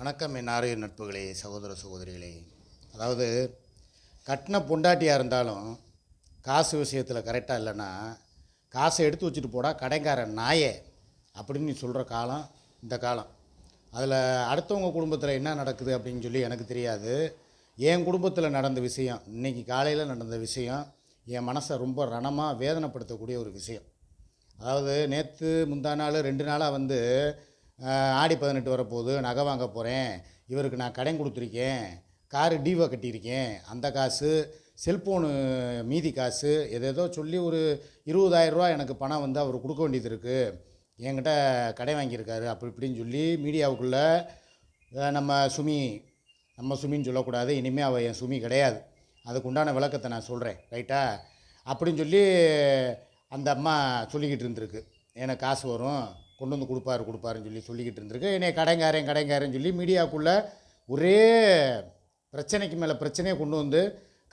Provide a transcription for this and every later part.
வணக்கம் என் ஆரோக்கிய நட்புகளே சகோதர சகோதரிகளே. அதாவது கட்டின பொண்டாட்டியாக இருந்தாலும் காசு விஷயத்தில் கரெக்டாக இல்லைன்னா காசை எடுத்து வச்சுட்டு போடா கடைக்காரன் நாயே அப்படின்னு நீ சொல்கிற காலம் இந்த காலம். அதில் அடுத்தவங்க குடும்பத்தில் என்ன நடக்குது அப்படின்னு சொல்லி எனக்கு தெரியாது. என் குடும்பத்தில் நடந்த விஷயம் இன்றைக்கி காலையில் நடந்த விஷயம் என் மனசை ரொம்ப ரணமாக வேதனைப்படுத்தக்கூடிய ஒரு விஷயம். அதாவது நேற்று முந்தா நாள் ரெண்டு நாளாக வந்து ஆடி பதினெட்டு வரப்போகுது நகை வாங்க போகிறேன் இவருக்கு நான் கடன் கொடுத்துருக்கேன். காரு டீவை கட்டியிருக்கேன். அந்த காசு செல்ஃபோனு மீதி காசு எதேதோ சொல்லி ஒரு இருபதாயிரரூவா எனக்கு பணம் வந்து அவர் கொடுக்க வேண்டியது இருக்குது என்கிட்ட கடை வாங்கியிருக்காரு அப்படி இப்படின்னு சொல்லி மீடியாவுக்குள்ளே நம்ம சுமி நம்ம சுமின்னு சொல்லக்கூடாது இனிமேல் அவள் என் சுமி கிடையாது. அதுக்கு உண்டான விளக்கத்தை நான் சொல்கிறேன் ரைட்டா? அப்படின்னு சொல்லி அந்த அம்மா சொல்லிக்கிட்டு இருந்திருக்கு. எனக்கு காசு வரும். கொண்டு வந்து கொடுப்பாரு கொடுப்பாருன்னு சொல்லி சொல்லிக்கிட்டு இருந்திருக்கு. என்னை கடைங்காரன் கடைங்காரன்னு சொல்லி மீடியாவுக்குள்ளே ஒரே பிரச்சனைக்கு மேலே பிரச்சனையை கொண்டு வந்து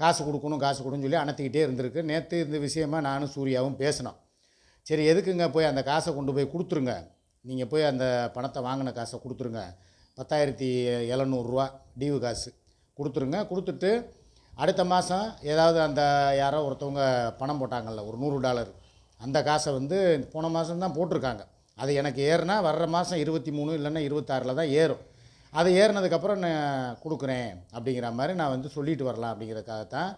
காசு கொடுக்கணும் காசு கொடுன்னு சொல்லி அணைத்திக்கிட்டே இருந்திருக்கு. நேற்று இந்த விஷயமா நானும் சூர்யாவும் பேசினோம். சரி எதுக்குங்க போய் அந்த காசை கொண்டு போய் கொடுத்துருங்க? நீங்கள் போய் அந்த பணத்தை வாங்கின காசை கொடுத்துருங்க. பத்தாயிரத்தி எழுநூறுரூவா டீவு காசு கொடுத்துருங்க. கொடுத்துட்டு அடுத்த மாதம் ஏதாவது அந்த யாரோ ஒருத்தவங்க பணம் போட்டாங்கல்ல ஒரு நூறு டாலர். அந்த காசை வந்து போன மாதம் தான் போட்டிருக்காங்க. அது எனக்கு ஏறுனா வர்ற மாதம் இருபத்தி மூணு இல்லைன்னா இருபத்தாறில் தான் ஏறும். அது ஏறினதுக்கப்புறம் நான் கொடுக்குறேன் அப்படிங்கிற மாதிரி நான் வந்து சொல்லிட்டு வரலாம் அப்படிங்கிறதுக்காகத்தான்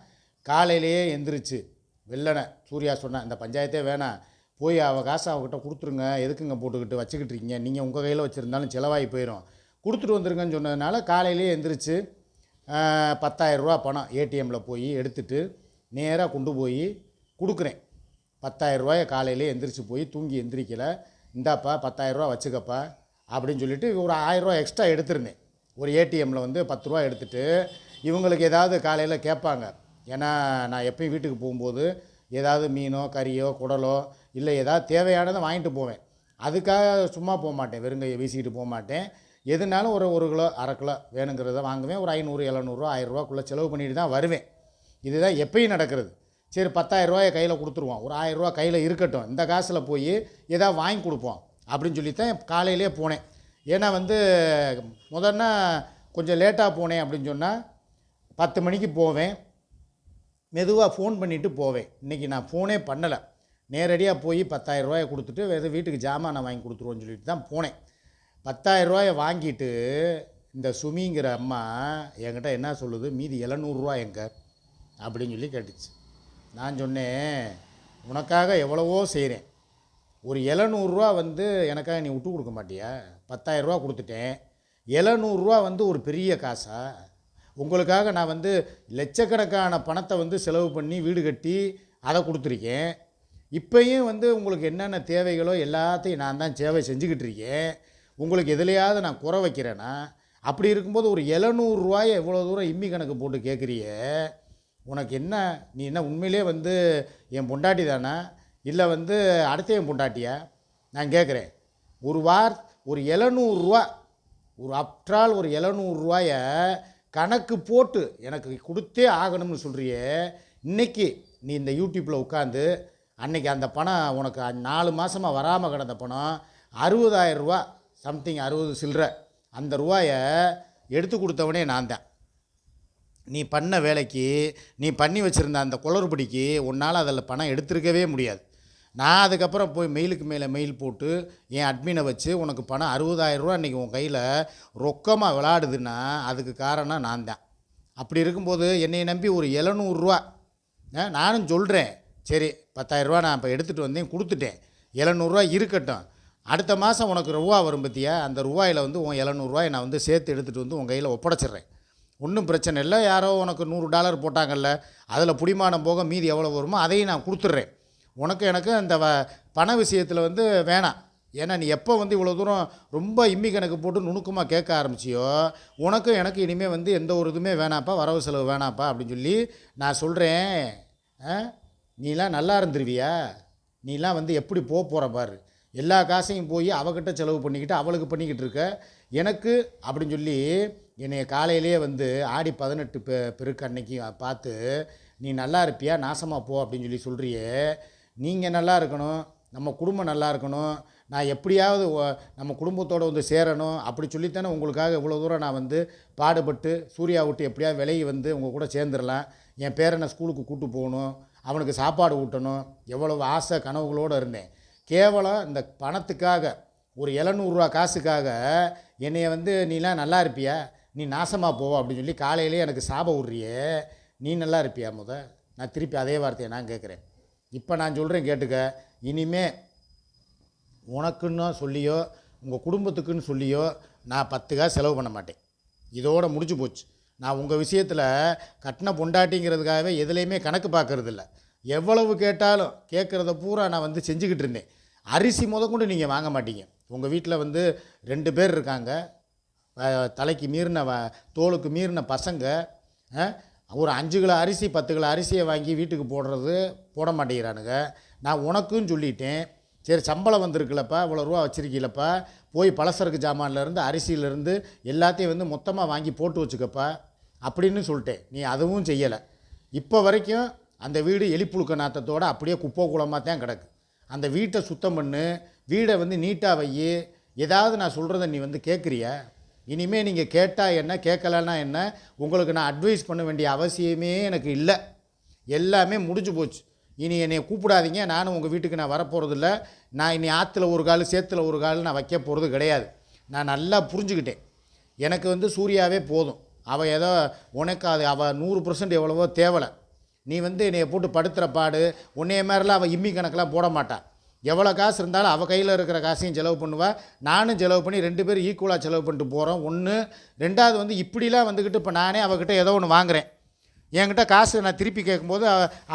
காலையிலேயே எந்திரிச்சு வெள்ளனை சூர்யா சொன்னேன் இந்த பஞ்சாயத்தே வேணாம். போய் அவள் காசை அவகிட்ட கொடுத்துருங்க. எதுக்குங்க போட்டுக்கிட்டு வச்சுக்கிட்டு இருக்கீங்க? நீங்கள் உங்கள் கையில் வச்சுருந்தாலும் செலவாகி போயிடும் கொடுத்துட்டு வந்துருங்கன்னு சொன்னதுனால காலையிலேயே எந்திரிச்சு பத்தாயிரரூபா பணம் ஏடிஎம்மில் போய் எடுத்துட்டு நேராக கொண்டு போய் கொடுக்குறேன். பத்தாயிரரூபாயை காலையிலே எந்திரிச்சு போய் தூங்கி எந்திரிக்கலை. இந்தாப்பா 10000 ரூபா வச்சுக்கப்பா அப்படின்னு சொல்லிட்டு ஒரு ஆயிரரூவா எக்ஸ்ட்ரா எடுத்துருந்தேன். ஒரு ஏடிஎம்மில் வந்து பத்து ரூபா எடுத்துட்டு இவங்களுக்கு ஏதாவது காலையில் கேட்பாங்க. ஏன்னா நான் எப்பயும் வீட்டுக்கு போகும்போது ஏதாவது மீனோ கறியோ குடலோ இல்லை ஏதாவது தேவையானதை வாங்கிட்டு போவேன். அதுக்காக சும்மா போக மாட்டேன். வெறுங்கையை வீசிக்கிட்டு போக மாட்டேன். எதுனாலும் ஒரு ஒரு கிலோ அரை கிலோ வேணுங்கிறத வாங்குவேன். ஒரு ஐநூறு எழுநூறுவா ஆயிரரூவாக்குள்ளே செலவு பண்ணிட்டு தான் வருவேன். இதுதான் எப்பயும் நடக்கிறது. சரி 10000 கையில் கொடுத்துருவோம். ஒரு 1000 ரூபா கையில் இருக்கட்டும். இந்த காசில் போய் எதாவது வாங்கி கொடுப்போம் அப்படின்னு சொல்லி தான் காலையிலே போனேன். ஏன்னா வந்து முதல்ல கொஞ்சம் லேட்டாக போனேன் அப்படின்னு சொன்னால் பத்து மணிக்கு போவேன். மெதுவாக ஃபோன் பண்ணிவிட்டு போவேன். இன்றைக்கி நான் ஃபோனே பண்ணலை. நேரடியாக போய் 10000 கொடுத்துட்டு எது வீட்டுக்கு ஜாமான் நான் வாங்கி கொடுத்துருவோன்னு சொல்லிட்டு தான் போனேன். 10000 ரூபாயை வாங்கிட்டு இந்த சுமிங்கிற அம்மா என்கிட்ட என்ன சொல்லுது? மீதி எழுநூறுரூவா எங்க அப்படின்னு சொல்லி கேட்டுச்சு. நான் சொன்னேன் உனக்காக எவ்வளவோ செய்கிறேன் ஒரு எழுநூறுவா வந்து எனக்காக நீ விட்டு கொடுக்க மாட்டியா? பத்தாயிரரூவா கொடுத்துட்டேன். எழுநூறுவா வந்து ஒரு பெரிய காசா? உங்களுக்காக நான் வந்து லட்சக்கணக்கான பணத்தை வந்து செலவு பண்ணி வீடு கட்டி அதை கொடுத்துருக்கேன். இப்பையும் வந்து உங்களுக்கு என்னென்ன தேவைகளோ எல்லாத்தையும் நான் தான் சேவை செஞ்சுக்கிட்டு இருக்கேன். உங்களுக்கு எதுலையாவது நான் குறை வைக்கிறேன்னா அப்படி இருக்கும்போது ஒரு எழுநூறுவாயை எவ்வளோ தூரம் இம்மி கணக்கு போட்டு கேட்குறியே? உனக்கு என்ன நீ என்ன உண்மையிலே வந்து என் பொண்டாட்டி தானே? இல்லை வந்து அடுத்த என் பொண்டாட்டியா? நான் கேட்குறேன் ஒரு வார் ஒரு எழுநூறுரூவா ஒரு அப்ட்ரால் ஒரு எழுநூறுவாய கணக்கு போட்டு எனக்கு கொடுத்தே ஆகணும்னு சொல்கிறியே இன்னைக்கு நீ இந்த யூடியூப்பில் உட்காந்து அன்னைக்கு அந்த பணம் உனக்கு நாலு மாதமாக வராமல் கிடந்த பணம் அறுபதாயிரம் ரூபா சம்திங் அறுபது சில்லற அந்த ரூபாயை எடுத்து கொடுத்தவனே நான் தான். நீ பண்ண வேலைக்கு நீ பண்ணி வச்சுருந்த அந்த குளறுபடிக்கு உன்னால் அதில் பணம் எடுத்திருக்கவே முடியாது. நான் அதுக்கப்புறம் போய் மெயிலுக்கு மேலே மெயில் போட்டு என் அட்மினை வச்சு உனக்கு பணம் அறுபதாயிரம் ரூபா இன்றைக்கி உன் கையில் ரொக்கமாக விளாடுதுன்னா அதுக்கு காரணம் நான் தான். அப்படி இருக்கும்போது என்னை நம்பி ஒரு எழுநூறுரூவா நானும் சொல்கிறேன் சரி பத்தாயிரரூவா நான் இப்போ எடுத்துகிட்டு வந்தேன் கொடுத்துட்டேன். எழுநூறுவா இருக்கட்டும். அடுத்த மாதம் உனக்கு ரூபா வரும் பற்றியா அந்த ரூபாயில் வந்து உன் எழுநூறுவாயை நான் வந்து சேர்த்து எடுத்துகிட்டு வந்து உன் கையில் ஒப்படைச்சிட்றேன். ஒன்றும் பிரச்சனை இல்லை. யாரோ உனக்கு நூறு டாலர் போட்டாங்கல்ல அதில் புடிமானம் போக மீதி எவ்வளோ வருமோ அதையும் நான் கொடுத்துட்றேன். உனக்கு எனக்கு அந்த வ பண விஷயத்தில் வந்து வேணாம். ஏன்னா நீ எப்போ வந்து இவ்வளோ தூரம் ரொம்ப இம்மி கணக்கு போட்டு நுணுக்கமாக கேட்க ஆரம்பிச்சியோ உனக்கும் எனக்கு இனிமேல் வந்து எந்த ஒரு இதுவுமே வேணாப்பா வரவு செலவு வேணாப்பா அப்படின்னு சொல்லி நான் சொல்கிறேன் நீலாம் நல்லா இருந்துருவியா? நீலாம் வந்து எப்படி போக போகிற பாரு. எல்லா காசையும் போய் அவகிட்ட செலவு பண்ணிக்கிட்டு அவளுக்கு பண்ணிக்கிட்டு இருக்க. எனக்கு அப்படின்னு சொல்லி என்னைய காலையிலேயே வந்து ஆடி பதினெட்டு பெ பெருக்கு அன்னைக்கு பார்த்து நீ நல்லா இருப்பியா? நாசமாக போ அப்படின்னு சொல்லி சொல்கிறியே நீங்கள் நல்லா இருக்கணும். நம்ம குடும்பம் நல்லா இருக்கணும். நான் எப்படியாவது நம்ம குடும்பத்தோடு வந்து சேரணும். அப்படி சொல்லித்தானே உங்களுக்காக இவ்வளோ தூரம் நான் வந்து பாடுபட்டு சூர்யா விட்டு எப்படியாவது விலகி வந்து உங்கள் கூட சேர்ந்துடலாம். என் பேரனை ஸ்கூலுக்கு கூட்டு போகணும். அவனுக்கு சாப்பாடு ஊட்டணும். எவ்வளவு ஆசை கனவுகளோடு இருந்தேன். கேவலம் இந்த பணத்துக்காக ஒரு எழுநூறுரூவா காசுக்காக என்னைய வந்து நீலாம் நல்லா இருப்பியா? நீ நாசமாக போவ அப்படின்னு சொல்லி காலையிலே எனக்கு சாபம் விட்றியே நீ நல்லா இருப்பியா முத? நான் திருப்பி அதே வார்த்தையை நான் கேட்குறேன். இப்போ நான் சொல்கிறேன் கேட்டுக்க. இனிமே உனக்குன்னு சொல்லியோ உங்கள் குடும்பத்துக்குன்னு சொல்லியோ நான் பத்து காசு செலவு பண்ண மாட்டேன். இதோடு முடிஞ்சு போச்சு. நான் உங்கள் விஷயத்தில் கட்டின பொண்டாட்டிங்கிறதுக்காகவே எதுலேயுமே கணக்கு பார்க்குறதில்ல. எவ்வளவு கேட்டாலும் கேட்குறத பூரா நான் வந்து செஞ்சுக்கிட்டு இருந்தேன். அரிசி முத கொண்டு நீங்கள் வாங்க மாட்டீங்க. உங்கள் வீட்டில் வந்து ரெண்டு பேர் இருக்காங்க. தலைக்கு மீறின வ தோலுக்கு மீறின பசங்க ஒரு அஞ்சு கிலோ அரிசி பத்து கிலோ அரிசியை வாங்கி வீட்டுக்கு போடுறது போட மாட்டேங்கிறானுங்க. நான் உனக்கும் சொல்லிட்டேன். சரி சம்பளம் வந்திருக்குல்லப்பா இவ்வளோ ரூபா வச்சுருக்கீங்களப்பா போய் பலசரக்கு ஜாமான்லேருந்து அரிசியிலேருந்து எல்லாத்தையும் வந்து மொத்தமாக வாங்கி போட்டு வச்சுக்கப்பா அப்படின்னு சொல்லிட்டேன். நீ அதுவும் செய்யலை. இப்போ வரைக்கும் அந்த வீடு எலிப்புழுக்க நாத்தத்தோடு அப்படியே குப்பை குளமாக தான் கிடக்கு. அந்த வீட்டை சுத்தம் பண்ணு வீடை வந்து நீட்டாக வை ஏதாவது நான் சொல்கிறத நீ வந்து கேட்குறியா இனிமேல் நீங்கள் கேட்டால் என்ன கேட்கலன்னா என்ன உங்களுக்கு நான் அட்வைஸ் பண்ண வேண்டிய அவசியமே எனக்கு இல்லை. எல்லாமே முடிஞ்சு போச்சு. இனி என்னை கூப்பிடாதீங்க. நானும் உங்கள் வீட்டுக்கு நான் வரப்போகிறதில்ல நான் இனி ஆற்றுல ஒரு கால் சேத்துல ஒரு கால் நான் வைக்க போகிறது கிடையாது. நான் நல்லா புரிஞ்சுக்கிட்டேன். எனக்கு வந்து சூர்யாவே போதும். அவள் ஏதோ உனக்கு அது அவள் நூறு பர்சன்ட் எவ்வளவோ தேவலை. நீ வந்து என்னையை போட்டு படுத்துகிற பாடு. உன்னைய மாதிரிலாம் அவள் இம்மி கணக்கெலாம் போட மாட்டாள் எவ்வளோ காசு இருந்தாலும் அவள் கையில் இருக்கிற காசையும் செலவு பண்ணுவேன் நானும் செலவு பண்ணி ரெண்டு பேரும் ஈக்குவலாக செலவு பண்ணிட்டு போகிறோம் ஒன்று ரெண்டாவது வந்து இப்படிலாம் வந்துக்கிட்டு இப்போ நானே அவகிட்ட ஏதோ ஒன்று வாங்குகிறேன் என்கிட்ட காசு நான் திருப்பி கேட்கும்போது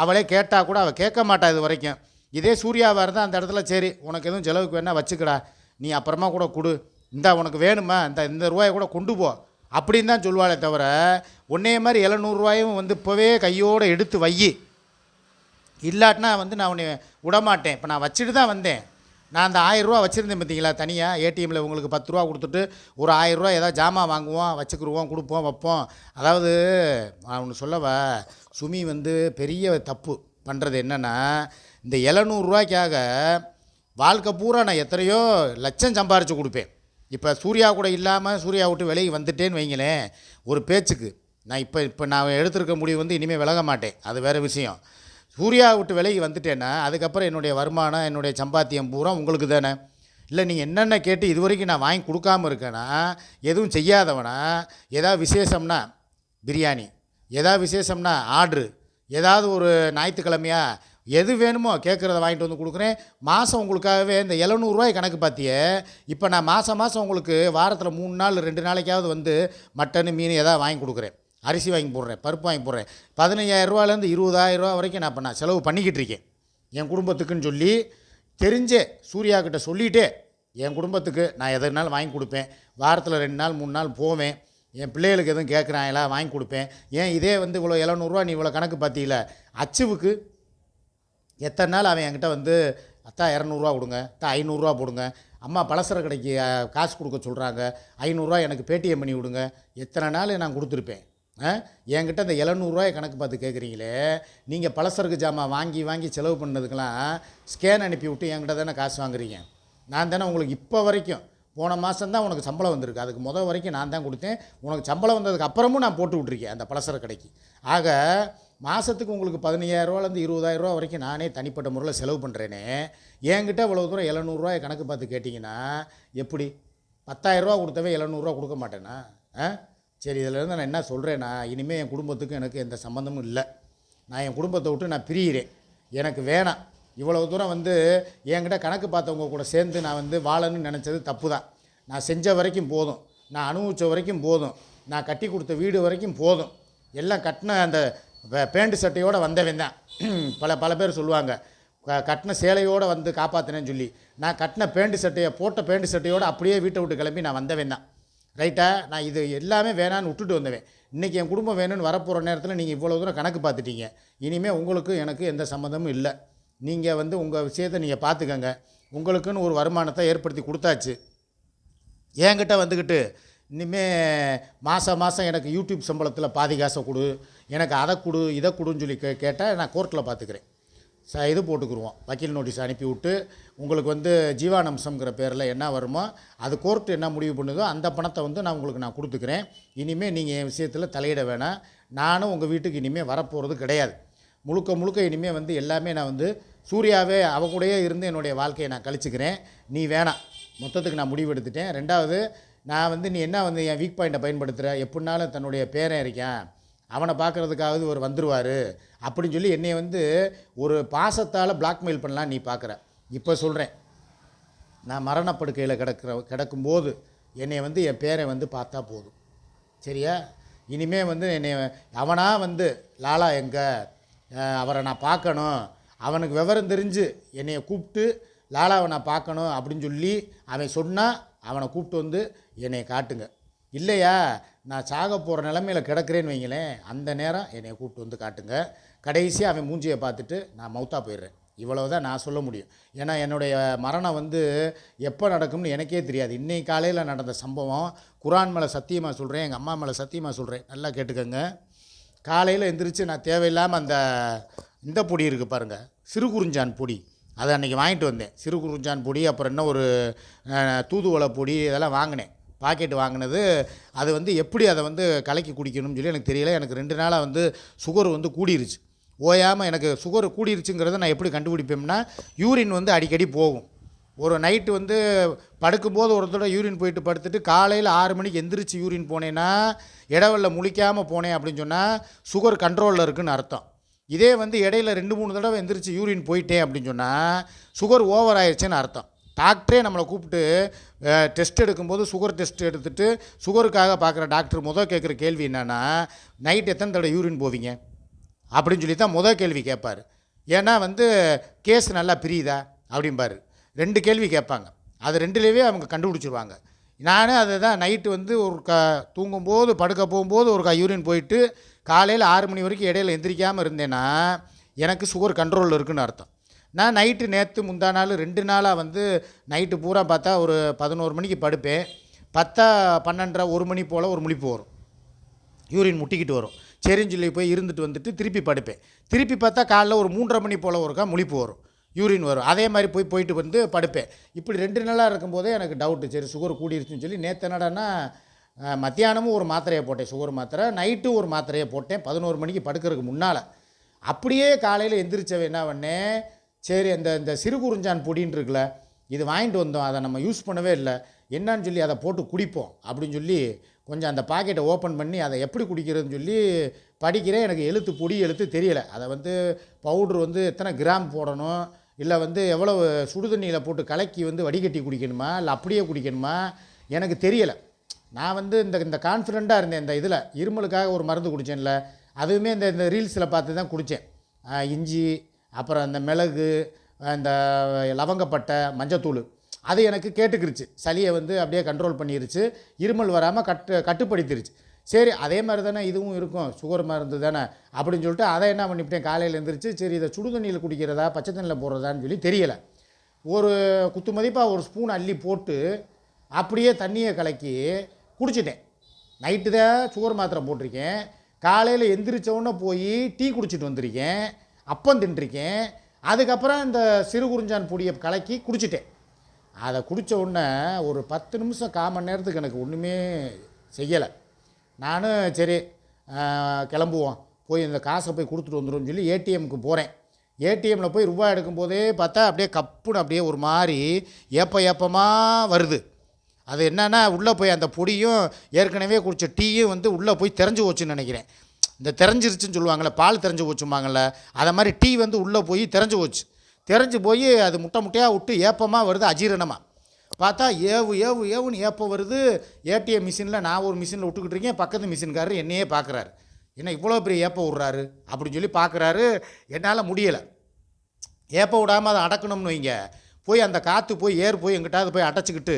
அவளே கேட்டால் கூட அவள் கேட்க மாட்டா இது வரைக்கும். இதே சூர்யாவாக இருந்தால் அந்த இடத்துல சரி உனக்கு எதுவும் செலவுக்கு வேணால் வச்சுக்கடா. நீ அப்புறமா கூட கொடு. இந்தா உனக்கு வேணுமா? இந்த இந்த ரூபாயை கூட கொண்டு போ. அப்படின்னு தான் சொல்லுவாளே தவிர உன்னைய மாதிரி எழுநூறுவாயும் வந்து இப்போவே கையோடு எடுத்து வை இல்லாட்டினா வந்து நான் உன்னை விடமாட்டேன். இப்போ நான் வச்சுட்டு தான் வந்தேன். நான் அந்த ஆயிரரூவா வச்சுருந்தேன் பார்த்தீங்களா தனியாக ஏடிஎம்மில் உங்களுக்கு பத்து ரூபா கொடுத்துட்டு ஒரு ஆயிரரூவா ஏதாவது ஜாமான் வாங்குவோம் வச்சுக்கிருவோம் கொடுப்போம் வைப்போம். அதாவது நான் ஒன்று சொல்லவா? சுமி வந்து பெரிய தப்பு பண்ணுறது என்னென்னா இந்த எழுநூறுரூவாய்க்காக வாழ்க்கை பூரா நான் எத்தனையோ லட்சம் சம்பாரித்து கொடுப்பேன். இப்போ சூர்யா கூட இல்லாமல் சூர்யா விட்டு விலகி வந்துட்டேன்னு வைங்களேன் ஒரு பேச்சுக்கு. நான் இப்போ இப்போ நான் எடுத்திருக்க முடிவு வந்து இனிமேல் விலக மாட்டேன். அது வேறு விஷயம். சூர்யா விட்டு விலகி வந்துட்டேன்னா அதுக்கப்புறம் என்னுடைய வருமானம் என்னுடைய சம்பாத்தியம் பூரா உங்களுக்கு தானே. இல்லை நீங்கள் என்னென்ன கேட்டு இது வரைக்கும் நான் வாங்கி கொடுக்காம இருக்கேனா எதுவும் செய்யாதவனா ஏதாவது விசேஷம்னா பிரியாணி ஏதாவது விசேஷம்னா ஆர்ட்ரு ஏதாவது ஒரு ஞாயிற்றுக்கிழமையா எது வேணுமோ கேட்குறத வாங்கிட்டு வந்து கொடுக்குறேன். மாதம் உங்களுக்காகவே இந்த எழுநூறுவாய் கணக்கு பார்த்தியே இப்போ நான் மாதம் மாதம் உங்களுக்கு வாரத்தில் மூணு நாள் ரெண்டு நாளைக்காவது வந்து மட்டன் மீன் ஏதாவது வாங்கி கொடுக்குறேன். அரிசி வாங்கி போடுறேன் பருப்பு வாங்கி போடுறேன். பதினஞ்சாயிரரூவாலேருந்து இருபதாயிரரூவா வரைக்கும் நான் இப்போ நான் செலவு பண்ணிக்கிட்டு இருக்கேன். என் குடும்பத்துக்குன்னு சொல்லி தெரிஞ்சே சூர்யா கிட்ட சொல்லிட்டே என் குடும்பத்துக்கு நான் எதனாலும் வாங்கி கொடுப்பேன். வாரத்தில் ரெண்டு நாள் மூணு நாள் போவேன். என் பிள்ளைகளுக்கு எதுவும் கேட்குறாங்களா வாங்கி கொடுப்பேன். ஏன் இதே வந்து இவ்வளோ எழுநூறுவா நீ இவ்வளோ கணக்கு பார்த்தீங்கள அச்சுவுக்கு எத்தனை நாள் அவன் என்கிட்ட வந்து அத்தா இரநூறுவா கொடுங்க அத்தா ஐநூறுரூவா போடுங்க. அம்மா பலசர கடைக்கு காசு கொடுக்க சொல்கிறாங்க ஐநூறுரூவா எனக்கு பேடிஎம் பண்ணி விடுங்க. எத்தனை நாள் நான் கொடுத்துருப்பேன்? என்கிட்ட இந்த எழுநூறுவாயை கணக்கு பார்த்து கேட்குறீங்களே நீங்கள் பலசரக்கு ஜாமான் வாங்கி வாங்கி செலவு பண்ணதுக்கெலாம் ஸ்கேன் அனுப்பி விட்டு என்கிட்ட தானே காசு வாங்குறீங்க. நான் தானே உங்களுக்கு இப்போ வரைக்கும் போன மாதம் தான் உனக்கு சம்பளம் வந்திருக்கு. அதுக்கு முதல் வரைக்கும் நான் தான் கொடுத்தேன். உனக்கு சம்பளம் வந்ததுக்கு அப்புறமும் நான் போட்டு விட்ருக்கேன் அந்த பலசர கடைக்கு. ஆக மாதத்துக்கு உங்களுக்கு பதினையாயிரரூவாலேருந்து இருபதாயிரரூவா வரைக்கும் நானே தனிப்பட்ட முறையில் செலவு பண்ணுறேனே என்கிட்ட இவ்வளோ தூரம் எழுநூறுவாயை கணக்கு பார்த்து கேட்டிங்கன்னா எப்படி? பத்தாயிரரூவா கொடுத்தவே எழுநூறுவா கொடுக்க மாட்டேனா? ஆ? சரி இதிலேருந்து நான் என்ன சொல்கிறேன்னா இனிமேல் என் குடும்பத்துக்கு எனக்கு எந்த சம்மந்தமும் இல்லை. நான் என் குடும்பத்தை விட்டு நான் பிரியிறேன். எனக்கு வேணாம். இவ்வளவு தூரம் வந்து என்கிட்ட கணக்கு பார்த்தவங்க கூட சேர்ந்து நான் வந்து வாழணும்னு நினச்சது தப்பு தான் நான் செஞ்ச வரைக்கும் போதும். நான் அனுபவித்த வரைக்கும் போதும். நான் கட்டி கொடுத்த வீடு வரைக்கும் போதும். எல்லாம் கட்டின அந்த பேண்ட் சட்டையோடு வந்தவன் தான். பல பல பேர் சொல்லுவாங்க கட்டின சேலையோடு வந்து காப்பாற்றினேன்னு சொல்லி. நான் கட்டின பேண்ட் சட்டையை போட்ட பேண்ட் சட்டையோடு அப்படியே வீட்டை விட்டு கிளம்பி நான் வந்தவன் தான். ரைட்டா நான் இது எல்லாமே வேணான்னு விட்டுட்டு வந்தவேன். இன்றைக்கி என் குடும்பம் வேணும்னு வரப்போகிற நேரத்தில் நீங்கள் இவ்வளோ தூரம் கணக்கு பார்த்துட்டீங்க. இனிமேல் உங்களுக்கு எனக்கு எந்த சம்மந்தமும் இல்லை. நீங்கள் வந்து உங்கள் விஷயத்தை நீங்கள் பார்த்துக்கங்க. உங்களுக்குன்னு ஒரு வருமானத்தை ஏற்படுத்தி கொடுத்தாச்சு. என்கிட்ட வந்துக்கிட்டு இனிமேல் மாதம் மாதம் எனக்கு யூடியூப் சம்பளத்தில் பாதி காசை கொடு எனக்கு அதை கொடு இதை கொடுன்னு சொல்லி கே கேட்டால் நான் கோர்ட்டில் பார்த்துக்கிறேன். ச இது போட்டுக்குருவோம். வக்கீல் நோட்டீஸ் அனுப்பி விட்டு உங்களுக்கு வந்து ஜீவானம்சம்ங்கிற பேரில் என்ன வருமோ அது கோர்ட்டு என்ன முடிவு பண்ணுதோ அந்த பணத்தை வந்து நான் உங்களுக்கு நான் கொடுத்துக்கிறேன். இனிமேல் நீங்கள் என் விஷயத்தில் தலையிட வேணாம். நானும் உங்கள் வீட்டுக்கு இனிமேல் வரப்போகிறது கிடையாது. முழுக்க முழுக்க இனிமேல் வந்து எல்லாமே நான் வந்து சூர்யாவே அவ கூடயே இருந்து என்னுடைய வாழ்க்கையை நான் கழிச்சுக்கிறேன். நீ வேணாம். மொத்தத்துக்கு நான் முடிவு எடுத்துட்டேன் ரெண்டாவது நான் வந்து நீ என்ன வந்து என் வீக் பாயிண்ட்டை பயன்படுத்துகிற எப்படினாலும் தன்னுடைய பேரன் இருக்கேன். அவனை பார்க்குறதுக்காவது ஒரு வந்துடுவார் அப்படின்னு சொல்லி என்னை வந்து ஒரு பாசத்தால் பிளாக்மெயில் பண்ணலாம் நீ பார்க்குற. இப்போ சொல்கிறேன் நான் மரணப்படுக்கையில் கிடக்கிற கிடக்கும்போது என்னை வந்து என் பேரை வந்து பார்த்தா போதும். சரியா? இனிமே வந்து என்னை அவனாக வந்து லாலா எங்கே? அவரை நான் பார்க்கணும். அவனுக்கு விவரம் தெரிஞ்சு என்னையை கூப்பிட்டு லாலாவை நான் பார்க்கணும் அப்படின்னு சொல்லி அவன் சொன்னால் அவனை கூப்பிட்டு வந்து என்னை காட்டுங்க. இல்லையா? நான் சாக போகிற நிலமையில கிடக்கிறேன்னு வைங்களேன் அந்த நேரம் என்னை கூப்பிட்டு வந்து காட்டுங்க. கடைசியாக அவன் மூஞ்சியை பார்த்துட்டு நான் மௌத்தா போயிடுறேன். இவ்வளவு தான் நான் சொல்ல முடியும். ஏன்னா என்னுடைய மரணம் வந்து எப்போ நடக்கும்னு எனக்கே தெரியாது. இன்னைக்கு காலையில் நடந்த சம்பவம் குரான் மேலே சத்தியமாக சொல்கிறேன் எங்கள் அம்மா மேலே சத்தியமாக சொல்கிறேன் நல்லா கேட்டுக்கோங்க. காலையில் எந்திரிச்சு நான் தேவையில்லாமல் அந்த இந்த பொடி இருக்குது பாருங்கள் சிறு குறிஞ்சான் பொடி. அதை அன்றைக்கி வாங்கிட்டு வந்தேன். சிறு குறிஞ்சான் பொடி அப்புறம் என்ன ஒரு தூதுவளை பொடி இதெல்லாம் வாங்கினேன். பாக்கெட் வாங்கினது அது வந்து எப்படி அதை வந்து கலக்கி குடிக்கணும்னு சொல்லி எனக்கு தெரியல. எனக்கு ரெண்டு நாளாக வந்து சுகர் வந்து கூடிருச்சு. ஓயாமல் எனக்கு சுகர் கூடிருச்சுங்கிறத நான் எப்படி கண்டுபிடிப்பேன்னா யூரின் வந்து அடிக்கடி போகும். ஒரு நைட்டு வந்து படுக்கும்போது ஒரு தடவை யூரின் போயிட்டு படுத்துட்டு காலையில் ஆறு மணிக்கு எந்திரிச்சு யூரின் போனேன்னா இடவெல்ல முழிக்காமல் போனேன் அப்படின்னு சொன்னால் சுகர் கண்ட்ரோலில் இருக்குன்னு அர்த்தம். இதே வந்து இடையில ரெண்டு மூணு தடவை எந்திரிச்சு யூரின் போயிட்டேன் அப்படின்னு சொன்னால் சுகர் ஓவர் ஆயிடுச்சுன்னு அர்த்தம். டாக்டரே நம்மளை கூப்பிட்டு டெஸ்ட் எடுக்கும்போது சுகர் டெஸ்ட் எடுத்துகிட்டு சுகருக்காக பார்க்குற டாக்டர் முதல் கேட்குற கேள்வி என்னென்னா நைட் எத்தனை தடவை யூரின் போவீங்க? அப்படின்னு சொல்லி தான் முதல் கேள்வி கேட்பார். ஏன்னா வந்து கேஸ் நல்லா பிரியுதா? அப்படிம்பார். ரெண்டு கேள்வி கேட்பாங்க. அது ரெண்டுலேயே அவங்க கண்டுபிடிச்சிருவாங்க. நானும் அதை தான் நைட்டு வந்து ஒரு க தூங்கும்போது படுக்க போகும்போது ஒரு க யூரின் போயிட்டு காலையில் ஆறு மணி வரைக்கும் இடையில எந்திரிக்காமல் இருந்தேன்னா எனக்கு சுகர் கண்ட்ரோலில் இருக்குன்னு அர்த்தம். நான் நைட்டு நேற்று முந்தா நாள் ரெண்டு நாளாக வந்து நைட்டு பூரா பார்த்தா ஒரு பதினோரு மணிக்கு படுப்பேன். பத்தா பன்னெண்டரை ஒரு மணி போல் ஒரு முழிப்பு வரும். யூரின் முட்டிக்கிட்டு வரும். சரின்னு சொல்லி போய் இருந்துட்டு வந்துட்டு திருப்பி படுப்பேன். திருப்பி பார்த்தா காலைல ஒரு மூன்றரை மணி போல் ஒருக்கா முழிப்பு வரும். யூரின் வரும். அதே மாதிரி போய் போயிட்டு வந்து படுப்பேன். இப்படி ரெண்டு நாளாக இருக்கும்போதே எனக்கு டவுட்டு சரி சுகர் கூடிருச்சுன்னு சொல்லி நேற்று என்னடான்னா மத்தியானமும் ஒரு மாத்திரையை போட்டேன். சுகர் மாத்திரை நைட்டும் ஒரு மாத்திரையை போட்டேன். பதினோரு மணிக்கு படுக்கிறதுக்கு முன்னால். அப்படியே காலையில் எந்திரிச்சவன் என்ன பண்ணேன்? சரி அந்த இந்த சிறு குறிஞ்சான் பொடின்னு இருக்குல்ல இது வாங்கிட்டு வந்தோம் அதை நம்ம யூஸ் பண்ணவே இல்லை என்னன்னு சொல்லி அதை போட்டு குடிப்போம் அப்படின்னு சொல்லி கொஞ்சம் அந்த பாக்கெட்டை ஓப்பன் பண்ணி அதை எப்படி குடிக்கிறதுன்னு சொல்லி படிக்கிறேன். எனக்கு எழுத்து பொடி எழுத்து தெரியலை. அதை வந்து பவுட்ரு வந்து எத்தனை கிராம் போடணும் இல்லை வந்து எவ்வளோ சுடுதண்ணியில் போட்டு கலக்கி வந்து வடிகட்டி குடிக்கணுமா இல்லை அப்படியே குடிக்கணுமா எனக்கு தெரியலை. நான் வந்து இந்த இந்த கான்ஃபிடண்ட்டாக இருந்தேன் இந்த இதில். இருமலுக்காக ஒரு மருந்து குடித்தேன்ல அதுவுமே இந்த இந்த ரீல்ஸில் பார்த்து தான் குடித்தேன். இஞ்சி அப்புறம் இந்த மிளகு இந்த லவங்கப்பட்டை மஞ்சத்தூள். அது எனக்கு கேட்டுக்கிருச்சு. சளியை வந்து அப்படியே கண்ட்ரோல் பண்ணிருச்சு. இருமல் வராமல் கட்டு கட்டுப்படுத்திருச்சு. சரி அதே மாதிரி தானே இதுவும் இருக்கும். சுகர் மருந்து தானே அப்படின்னு சொல்லிட்டு அதை என்ன பண்ணிவிட்டேன்? காலையில் எழுந்திரிச்சு சரி இதை சுடு தண்ணியில் குடிக்கிறதா பச்சை தண்ணியில் போடுறதான்னு சொல்லி தெரியலை. ஒரு குத்து மதிப்பாக ஒரு ஸ்பூன் அள்ளி போட்டு அப்படியே தண்ணியை கலக்கி குடிச்சிட்டேன். நைட்டு தான் சுகர் மாத்திரை போட்டிருக்கேன். காலையில் எந்திரிச்ச போய் டீ குடிச்சிட்டு வந்திருக்கேன். அப்பம் தின்றிருக்கேன். அதுக்கப்புறம் இந்த சிறு குறிஞ்சான் பொடியை கலக்கி குடிச்சிட்டேன். அதை குடித்த உடனே ஒரு பத்து நிமிஷம் கால் மணி நேரத்துக்கு எனக்கு ஒன்றுமே செய்யலை. நானும் சரி கிளம்புவோம். போய் இந்த காசை போய் கொடுத்துட்டு வந்துடும் சொல்லி ஏடிஎம்க்கு போகிறேன் ஏடிஎம்மில் போய் ரூபாய் எடுக்கும்போதே பார்த்தா அப்படியே கப்புன்னு அப்படியே ஒரு மாதிரி ஏப்ப ஏப்பமாக வருது. அது என்னன்னா உள்ளே போய் அந்த பொடியும் ஏற்கனவே குடித்த டீயும் வந்து உள்ளே போய் தெரிஞ்சு போச்சுன்னு நினைக்கிறேன். இந்த தெரிஞ்சிருச்சுன்னு சொல்லுவாங்கள்ல பால் தெரிஞ்சு போச்சும்பாங்கள்ல அதை மாதிரி டீ வந்து உள்ளே போய் தெரிஞ்சு போச்சு. தெரிஞ்சு போய் அது முட்டை முட்டையாக விட்டு ஏப்பமாக வருது அஜீரணமாக பார்த்தா ஏவு ஏவு ஏவுன்னு ஏப்பம் வருது. ஏடிஎம் மிஷினில் நான் ஒரு மிஷினில் விட்டுக்கிட்டு இருக்கேன் பக்கத்து மிஷின்காரர் என்னையே பார்க்குறாரு என்ன இவ்வளோ பெரிய ஏப்பம் விட்றாரு? அப்படின்னு சொல்லி பார்க்குறாரு என்னால் முடியலை. ஏப்ப விடாமல் அதை அடக்கணும்னு வைங்க. போய் அந்த காற்று போய் ஏர் போய் எங்கிட்டாவது போய் அடைச்சிக்கிட்டு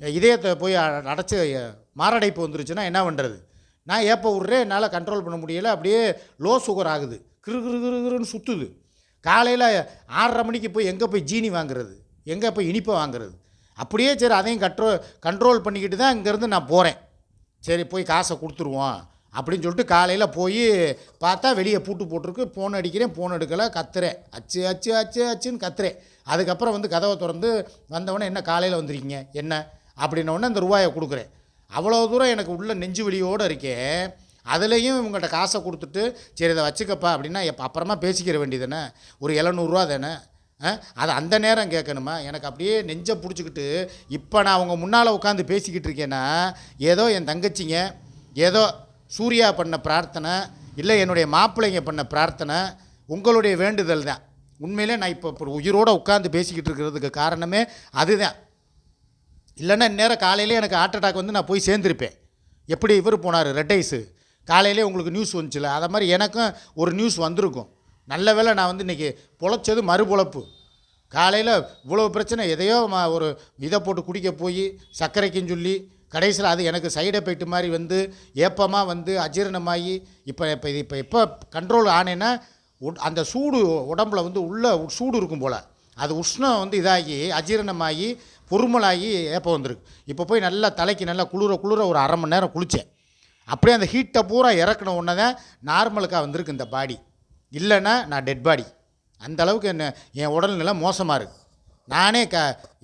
இதயத்தை போய் அடைச்சி மாரடைப்பு வந்துருச்சுன்னா என்ன பண்ணுறது நான் ஏப்ப விட்றேன் என்னால் கண்ட்ரோல் பண்ண முடியல அப்படியே லோ சுகர் ஆகுது. கிரு கிரு கிருன்னு சுற்றுது காலையில் ஆறரை மணிக்கு போய் எங்கே போய் ஜீனி வாங்குறது? எங்கே போய் இனிப்பை வாங்குறது? அப்படியே சரி அதையும் கண்ட்ரோ கண்ட்ரோல் பண்ணிக்கிட்டு தான் இங்கேருந்து நான் போகிறேன் சரி போய் காசை கொடுத்துருவோம் அப்படின்னு சொல்லிட்டு காலையில் போய் பார்த்தா வெளியே பூட்டு போட்டிருக்கு. ஃபோன் அடிக்கிறேன் ஃபோன் எடுக்கலை கத்துறேன். அச்சு அச்சு அச்சு அச்சுன்னு கத்துறேன். அதுக்கப்புறம் வந்து கதவை திறந்து வந்தவொடனே என்ன காலையில் வந்திருக்கீங்க? என்ன? அப்படின்னோடனே அந்த ரூபாயை கொடுக்குறேன். அவ்வளோ தூரம் எனக்கு உள்ள நெஞ்சு வழியோடு இருக்கே அதுலேயும் இவங்கள்ட்ட காசை கொடுத்துட்டு சரி இதை வச்சுக்கப்பா அப்படின்னா எப்போ அப்புறமா பேசிக்கிற வேண்டியதுதானே? ஒரு எழுநூறுவா தானே? அது அந்த நேரம் கேட்கணுமா? எனக்கு அப்படியே நெஞ்சை பிடிச்சிக்கிட்டு இப்போ நான் அவங்க முன்னால் உட்காந்து பேசிக்கிட்டு இருக்கேன்னா ஏதோ என் தங்கச்சிங்க ஏதோ சூர்யா பண்ண பிரார்த்தனை இல்லை என்னுடைய மாப்பிள்ளைங்க பண்ண பிரார்த்தனை உங்களுடைய வேண்டுதல் தான். உண்மையிலே நான் இப்போ இப்போ உயிரோடு உட்காந்து பேசிக்கிட்டு இருக்கிறதுக்கு காரணமே அதுதான். இல்லைன்னா இந்நேரம் காலையிலே எனக்கு ஹார்ட் அட்டாக் வந்து நான் போய் சேர்ந்துருப்பேன். எப்படி இவர் போனார்? ரெட் காலையிலே உங்களுக்கு நியூஸ் வந்துச்சுல? அதை மாதிரி எனக்கும் ஒரு நியூஸ் வந்திருக்கும். நல்ல வேளை நான் வந்து இன்றைக்கி பொழைச்சது மறுபொழப்பு. காலையில் இவ்வளோ பிரச்சனை எதையோ ஒரு இதை போட்டு குடிக்க போய் சர்க்கரைக்குன்னு சொல்லி கடைசியில் அது எனக்கு சைடு எஃபெக்ட் மாதிரி வந்து ஏப்பமாக வந்து அஜீரணமாகி இப்போ இப்போ இது இப்போ எப்போ கண்ட்ரோல் ஆனேன்னா உட்- அந்த சூடு உடம்புல வந்து உள்ள சூடு இருக்கும் போல். அது உஷ்ணம் வந்து இதாகி அஜீரணமாகி பொறுமலாகி ஏப்பம் வந்திருக்கு. இப்போ போய் நல்லா தலைக்கு நல்லா குளிர குளிர ஒரு அரை மணி நேரம் குளித்தேன் அப்படியே அந்த ஹீட்டை பூரா இறக்குன உடனே தான் நார்மலுக்காக வந்திருக்கு இந்த பாடி இல்லைன்னா நான் டெட் பாடி அந்த அளவுக்கு என்ன என் உடல்நிலை மோசமாக இருக்குது நானே க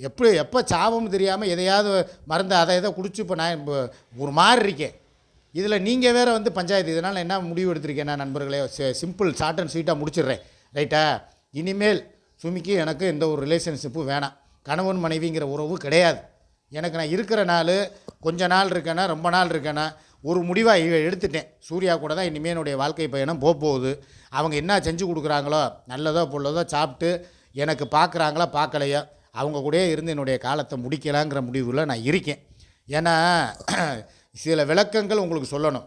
எப்படி எப்போ சாபம் தெரியாமல் எதையாவது மருந்து அதை இதை குடிச்சு இப்போ நான் இப்போ ஒரு மாதிரி இருக்கேன். இதில் நீங்கள் வேறு வந்து பஞ்சாயத்து இதனால் என்ன முடிவு எடுத்திருக்கேன் நண்பர்களே சிம்பிள் ஷார்ட் அண்ட் ஸ்வீட்டாக முடிச்சிடுறேன். ரைட்டா இனிமேல் சுமிக்கு எனக்கு எந்த ஒரு ரிலேஷன்ஷிப்பும் வேணாம். கணவன் மனைவிங்கிற உறவு கிடையாது. எனக்கு நான் இருக்கிற நாள் கொஞ்ச நாள் இருக்கேனா ரொம்ப நாள் இருக்கேனா ஒரு முடிவாக எடுத்துட்டேன். சூர்யா கூட தான் இனிமேல் என்னுடைய வாழ்க்கை பயணம் போக போகுது. அவங்க என்ன செஞ்சு கொடுக்குறாங்களோ நல்லதோ பொல்லதோ சாப்பிட்டு எனக்கு பார்க்குறாங்களா பார்க்கலையோ அவங்க கூட இருந்து என்னுடைய காலத்தை முடிக்கலாங்கிற முடிவில் நான் இருக்கேன். ஏன்னா சில விளக்கங்கள் உங்களுக்கு சொல்லணும்.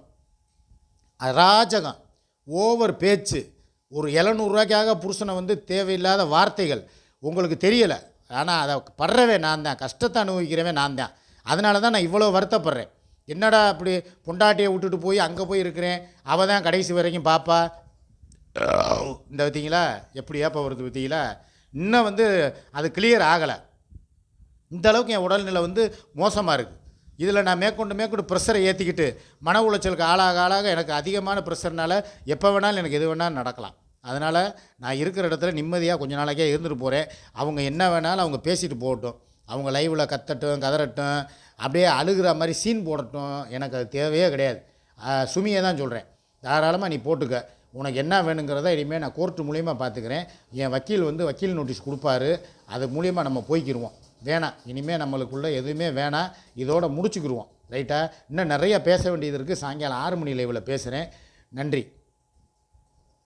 அராஜகம் ஓவர் பேச்சு ஒரு எழுநூறுவாய்க்காக புருஷனை வந்து தேவையில்லாத வார்த்தைகள் உங்களுக்கு தெரியலை. ஆனால் அதை படுறவே நான் தான். கஷ்டத்தை அனுபவிக்கிறவன் நான் தான். அதனால தான் நான் இவ்வளோ வருத்தப்படுறேன். என்னடா அப்படி பொண்டாட்டியை விட்டுட்டு போய் அங்கே போய் இருக்கிறேன்? அவள் தான் கடைசி வரைக்கும் பாப்பா. இந்த பார்த்தீங்களா? எப்படி ஏப்ப வருது பார்த்தீங்களா? இன்னும் வந்து அது கிளியர் ஆகலை. இந்த அளவுக்கு என் உடல்நிலை வந்து மோசமாக இருக்குது இதில் நான் மேற்கொண்டு மேற்கொண்டு ப்ரெஷரை ஏற்றிக்கிட்டு மன உளைச்சலுக்கு ஆளாக ஆளாக எனக்கு அதிகமான ப்ரெஷர்னால எப்போ வேணாலும் எனக்கு எது வேணாலும் நடக்கலாம். அதனால் நான் இருக்கிற இடத்துல நிம்மதியாக கொஞ்ச நாளைக்கே இருந்துட்டு போகிறேன் அவங்க என்ன வேணாலும் அவங்க பேசிட்டு போகட்டும். அவங்க லைவில் கத்தட்டும் கதறட்டும் அப்படியே அழுகிற மாதிரி சீன் போடட்டும். எனக்கு அது தேவையே கிடையாது. சுமியை தான் சொல்கிறேன் தாராளமாக நீ போட்டுக்க. உனக்கு என்ன வேணுங்கிறத இனிமேல் நான் கோர்ட்டு மூலியமாக பார்த்துக்கிறேன் என் வக்கீல் வந்து வக்கீல் நோட்டீஸ் கொடுப்பாரு. அது மூலியமாக நம்ம போய்க்கிருவோம். வேணாம். இனிமேல் நம்மளுக்குள்ள எதுவுமே வேணாம். இதோட முடிச்சுக்கிருவோம். ரைட்டாக இன்னும் நிறைய பேச வேண்டியது இருக்குது சாயங்காலம் ஆறு மணி லைவில் பேசுகிறேன் நன்றி.